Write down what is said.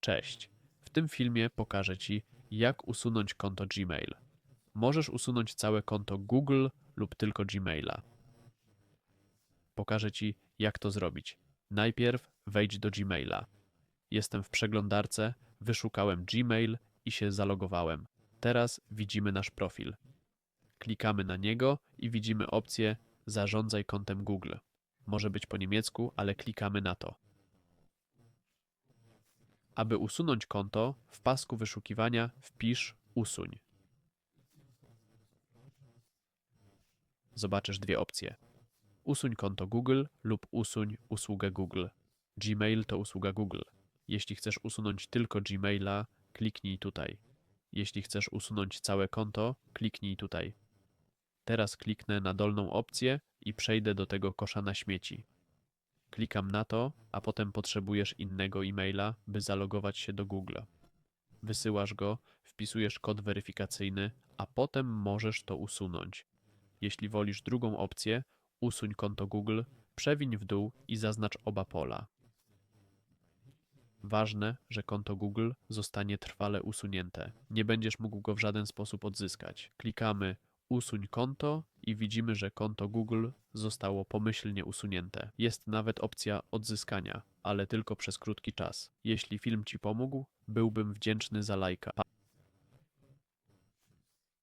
Cześć. W tym filmie pokażę Ci, jak usunąć konto Gmail. Możesz usunąć całe konto Google lub tylko Gmaila. Pokażę Ci, jak to zrobić. Najpierw wejdź do Gmaila. Jestem w przeglądarce, wyszukałem Gmail i się zalogowałem. Teraz widzimy nasz profil. Klikamy na niego i widzimy opcję Zarządzaj kontem Google. Może być po niemiecku, ale klikamy na to. Aby usunąć konto, w pasku wyszukiwania wpisz Usuń. Zobaczysz dwie opcje. Usuń konto Google lub usuń usługę Google. Gmail to usługa Google. Jeśli chcesz usunąć tylko Gmaila, kliknij tutaj. Jeśli chcesz usunąć całe konto, kliknij tutaj. Teraz kliknę na dolną opcję i przejdę do tego kosza na śmieci. Klikam na to, a potem potrzebujesz innego e-maila, by zalogować się do Google. Wysyłasz go, wpisujesz kod weryfikacyjny, a potem możesz to usunąć. Jeśli wolisz drugą opcję, usuń konto Google, przewiń w dół i zaznacz oba pola. Ważne, że konto Google zostanie trwale usunięte. Nie będziesz mógł go w żaden sposób odzyskać. Klikamy Usuń konto i widzimy, że konto Google zostało pomyślnie usunięte. Jest nawet opcja odzyskania, ale tylko przez krótki czas. Jeśli film Ci pomógł, byłbym wdzięczny za lajka.